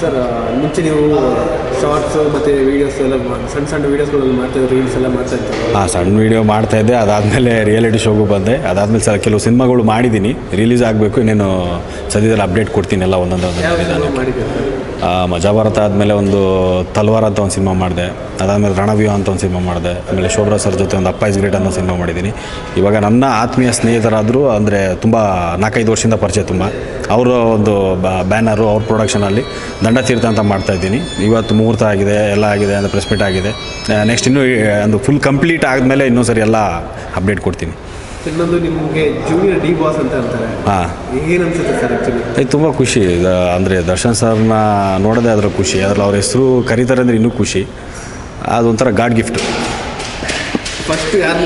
Sir ಮುಂಚೆ ನೀವು shorts ಮತ್ತು ವೀಡಿಯೋಸ್ ಎಲ್ಲ ಸಣ್ಣ ಸಣ್ಣ ವೀಡಿಯೋಸ್ಗಳಲ್ಲಿ ಮಾಡ್ತಾ ಇದ್ದೀವಿ ರೀಲ್ಸ್ ಎಲ್ಲ ಮಾಡ್ತಾ ಇದ್ದೀವಿ ಹಾಂ ಸಣ್ಣ ವೀಡಿಯೋ ಮಾಡ್ತಾಯಿದ್ದೆ ಅದಾದಮೇಲೆ ರಿಯಾಲಿಟಿ ಶೋಗೂ ಬಂದೆ. ಅದಾದಮೇಲೆ ಸರ್ ಕೆಲವು ಸಿನಿಮಾಗಳು ಮಾಡಿದ್ದೀನಿ. ರಿಲೀಸ್ ಆಗಬೇಕು ಇನ್ನೇನು ಸದ್ಯದಲ್ಲಿ ಅಪ್ಡೇಟ್ ಕೊಡ್ತೀನಿ ಎಲ್ಲ ಒಂದೊಂದು ಯಾವ ಮಜಾಭಾರತ ಆದಮೇಲೆ ಒಂದು ತಲ್ವಾರ್ ಅಂತ ಒಂದು ಸಿನಿಮಾ ಮಾಡಿದೆ. ಅದಾದಮೇಲೆ ರಣವ್ಯೂಹ ಅಂತ ಒಂದು ಸಿನಿಮಾ ಮಾಡಿದೆ. ಆಮೇಲೆ ಶೋಭರಾ ಸರ್ ಜೊತೆ ಒಂದು ಅಪ್ಪ ಇಸ್ ಗ್ರೇಟ್ ಅನ್ನೋ ಸಿನಿಮಾ ಮಾಡಿದ್ದೀನಿ ಇವಾಗ ನನ್ನ ಆತ್ಮೀಯ ಸ್ನೇಹಿತರಾದರೂ ಅಂದರೆ ತುಂಬ ನಾಲ್ಕೈದು ವರ್ಷದಿಂದ ಪರಿಚಯ ತುಂಬ. ಅವರ ಒಂದು ಬ್ಯಾನರು ಅವ್ರ ಪ್ರೊಡಕ್ಷನಲ್ಲಿ ದಂಡತೀರ್ಥ ಅಂತ ಮಾಡ್ತಾಯಿದ್ದೀನಿ ಇವತ್ತು ಮುಹೂರ್ತ ಆಗಿದೆ, ಎಲ್ಲ ಆಗಿದೆ ಅಂದರೆ ಪ್ರೆಸ್ ಮೀಟ್ ಆಗಿದೆ. ನೆಕ್ಸ್ಟ್ ಇನ್ನೂ ಒಂದು ಫುಲ್ ಕಂಪ್ಲೀಟ್ ಆದಮೇಲೆ ಇನ್ನೊಂದು ಸರಿ ಎಲ್ಲ ಅಪ್ಡೇಟ್ ಕೊಡ್ತೀನಿ. ಇನ್ನೊಂದು ನಿಮಗೆ ಜೂನಿಯರ್ ಡಿ ಬಾಸ್ ಅಂತ ಅಂತಾರೆ. ಹಾಂ. ಸರ್ ಆ್ಯಕ್ಚುಲಿ ಇದು ತುಂಬ ಖುಷಿ. ಅಂದರೆ ದರ್ಶನ್ ಸರ್ನ ನೋಡೋದೇ ಅದರ ಖುಷಿ. ಅದ್ರಲ್ಲಿ ಅವ್ರ ಹೆಸರು ಕರೀತಾರೆ ಅಂದರೆ ಇನ್ನೂ ಖುಷಿ. ಅದೊಂಥರ ಗಾಡ್ ಗಿಫ್ಟ್. ಫಸ್ಟ್ ಯಾರು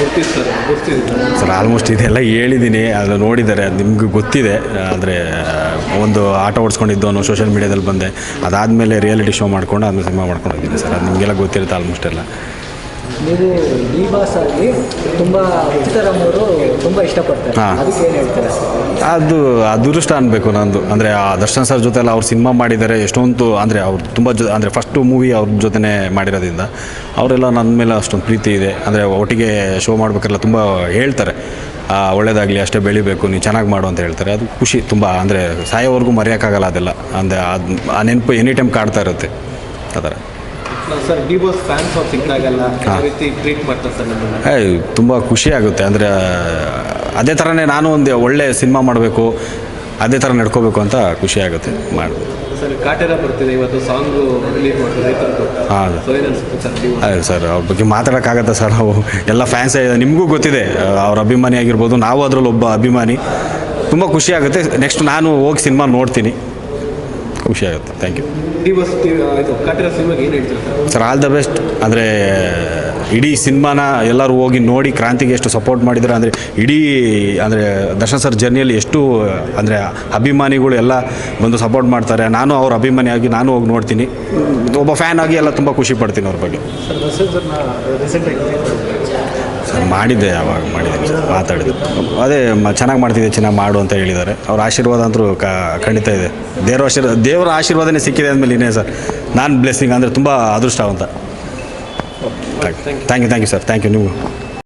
ಗುರ್ತಿರ್ತಾರೆ ಗುರ್ತಿರ್ತಾರೆ ಸರ್? ಆಲ್ಮೋಸ್ಟ್ ಇದೆಲ್ಲ ಹೇಳಿದ್ದೀನಿ. ಅದನ್ನು ನೋಡಿದ್ದಾರೆ. ಅದು ನಿಮ್ಗೆ ಗೊತ್ತಿದೆ. ಅಂದರೆ ಒಂದು ಆಟ ಓಡಿಸ್ಕೊಂಡಿದ್ದು ಅನ್ನೋ ಸೋಷಿಯಲ್ ಮೀಡ್ಯಾದಲ್ಲಿ ಬಂದೆ. ಅದಾದಮೇಲೆ ರಿಯಾಲಿಟಿ ಶೋ ಮಾಡ್ಕೊಂಡು ಅದನ್ನು ಸಿನಿಮಾ ಮಾಡ್ಕೊಂಡು ಹೋಗಿದ್ದೀನಿ ಸರ್. ಅದು ನಿಮಗೆಲ್ಲ ಗೊತ್ತಿರುತ್ತೆ ಆಲ್ಮೋಸ್ಟ್ ಎಲ್ಲ. ನೀವು ಡಿ ಬಾಸ್ ತುಂಬ ಉಚಿತರಾಮ್ ಅವರು ತುಂಬ ಇಷ್ಟಪಡ್ತಾರೆ. ಅದಕ್ಕೆ ಏನು ಹೇಳ್ತಾರೆ ಅದು ಅದೃಷ್ಟ ಅನ್ಬೇಕು ನಂದು. ಅಂದರೆ ಆ ದರ್ಶನ್ ಸರ್ ಜೊತೆ ಎಲ್ಲ ಅವ್ರು ಸಿನಿಮಾ ಮಾಡಿದ್ದಾರೆ ಎಷ್ಟೊಂದು ಅಂದರೆ ಅವ್ರು ತುಂಬ ಜೊ ಅಂದರೆ ಫಸ್ಟು ಮೂವಿ ಅವ್ರ ಜೊತೆನೆ ಮಾಡಿರೋದ್ರಿಂದ ಅವರೆಲ್ಲ ನನ್ನ ಮೇಲೆ ಅಷ್ಟೊಂದು ಪ್ರೀತಿ ಇದೆ. ಅಂದರೆ ಒಟ್ಟಿಗೆ ಶೋ ಮಾಡಬೇಕಲ್ಲ ತುಂಬ ಹೇಳ್ತಾರೆ. ಒಳ್ಳೇದಾಗಲಿ ಅಷ್ಟೇ ಬೆಳಿಬೇಕು ನೀವು ಚೆನ್ನಾಗಿ ಮಾಡು ಅಂತ ಹೇಳ್ತಾರೆ. ಅದು ಖುಷಿ ತುಂಬ ಅಂದರೆ ಸಾಯೋವರೆಗೂ ಮರೆಯೋಕ್ಕಾಗಲ್ಲ ಅದೆಲ್ಲ. ಅಂದರೆ ಅದು ಆ ನೆನಪು ಎನಿ ಟೈಮ್ ಕಾಡ್ತಾ ಇರುತ್ತೆ. ಆ ಥರ. ಸರ್ ಡಿ ಫ್ಯಾನ್ಸ್ ಅವ್ರು ಸಿಕ್ಕಾಗಲ್ಲ ಯಾವ ರೀತಿ ಟ್ರೀಟ್ ಮಾಡ್ತಾರೆ ಸರ್ ನಮ್ಮನ್ನು? ಏಯ್ ತುಂಬ ಖುಷಿ ಆಗುತ್ತೆ. ಅಂದರೆ ಅದೇ ಥರನೇ ನಾನು ಒಂದು ಒಳ್ಳೆ ಸಿನಿಮಾ ಮಾಡಬೇಕು ಅದೇ ಥರ ನಡ್ಕೋಬೇಕು ಅಂತ ಖುಷಿ ಆಗುತ್ತೆ ಮಾಡಿ ಸರ್ ಕಾಟೇರ ಬರ್ತಿದೆ ಇವತ್ತು ಸಾಂಗು ರಿಲೀಸ್ ಮಾಡ್ತಿದೆ ರೈತರದ್ದು ಹಾಂ ಸೊ ಏನು ಅನ್ಸುತ್ತೆ ಸರ್ ಅದೇ ಸರ್ ಅವ್ರ ಬಗ್ಗೆ ಮಾತಾಡೋಕ್ಕಾಗತ್ತಾ ಸರ್ ನಾವು ಎಲ್ಲ ಫ್ಯಾನ್ಸ್ ನಿಮಗೂ ಗೊತ್ತಿದೆ. ಅವ್ರ ಅಭಿಮಾನಿ ಆಗಿರ್ಬೋದು ನಾವು ಅದರಲ್ಲಿ ಒಬ್ಬ ಅಭಿಮಾನಿ. ತುಂಬ ಖುಷಿ ಆಗುತ್ತೆ. ನೆಕ್ಸ್ಟ್ ನಾನು ಹೋಗಿ ಸಿನಿಮಾ ನೋಡ್ತೀನಿ. ಖುಷಿ ಆಗುತ್ತೆ. ಥ್ಯಾಂಕ್ ಯು ಡಿ ಬಾಸ್ ಇದು ಕಾಟೇರ ಸಿನಿಮಾಗೆ ಏನು ಹೇಳ್ತೀರಾ sir? Sir all the best ಅಂದರೆ ಇಡೀ ಸಿನಿಮಾನ ಎಲ್ಲರೂ ಹೋಗಿ ನೋಡಿ ಕ್ರಾಂತಿಗೆ ಎಷ್ಟು ಸಪೋರ್ಟ್ ಮಾಡಿದ್ದಾರೆ ಅಂದರೆ ಇಡೀ ಅಂದರೆ ದರ್ಶನ್ ಸರ್ ಜರ್ನಿಯಲ್ಲಿ ಎಷ್ಟು ಅಂದರೆ ಅಭಿಮಾನಿಗಳು ಎಲ್ಲ ಬಂದು ಸಪೋರ್ಟ್ ಮಾಡ್ತಾರೆ. ನಾನು ಅವ್ರ ಅಭಿಮಾನಿಯಾಗಿ ನಾನು ಹೋಗಿ ನೋಡ್ತೀನಿ. ಒಬ್ಬ ಫ್ಯಾನ್ ಆಗಿ ಎಲ್ಲ ತುಂಬ ಖುಷಿ ಪಡ್ತೀನಿ ಅವ್ರ ಬಗ್ಗೆ. ಸರ್ ಸರ್ ಮಾಡಿದ್ದೆ ಯಾವಾಗ ಮಾಡಿದ್ದೀನಿ ಸರ್ ಮಾತಾಡಿದೆ. ಅದೇ ಮ ಚೆನ್ನಾಗಿ ಮಾಡ್ತಿದ್ದೆ ಚೆನ್ನಾಗಿ ಮಾಡು ಅಂತ ಹೇಳಿದ್ದಾರೆ. ಅವ್ರ ಆಶೀರ್ವಾದ ಅಂತೂ ಕ ಖಂಡಿತ ಇದೆ. ದೇವರ ಆಶೀರ್ವಾದ ದೇವರ ಆಶೀರ್ವಾದನೇ ಸಿಕ್ಕಿದೆ ಅಂದಮೇಲೆ ಇನ್ನೇ ಸರ್ ನಾನು ಬ್ಲೆಸ್ಸಿಂಗ್ ಅಂದರೆ ತುಂಬ ಅದೃಷ್ಟ ಅಂತ. Thank you thank you sir thank you ನೀವು.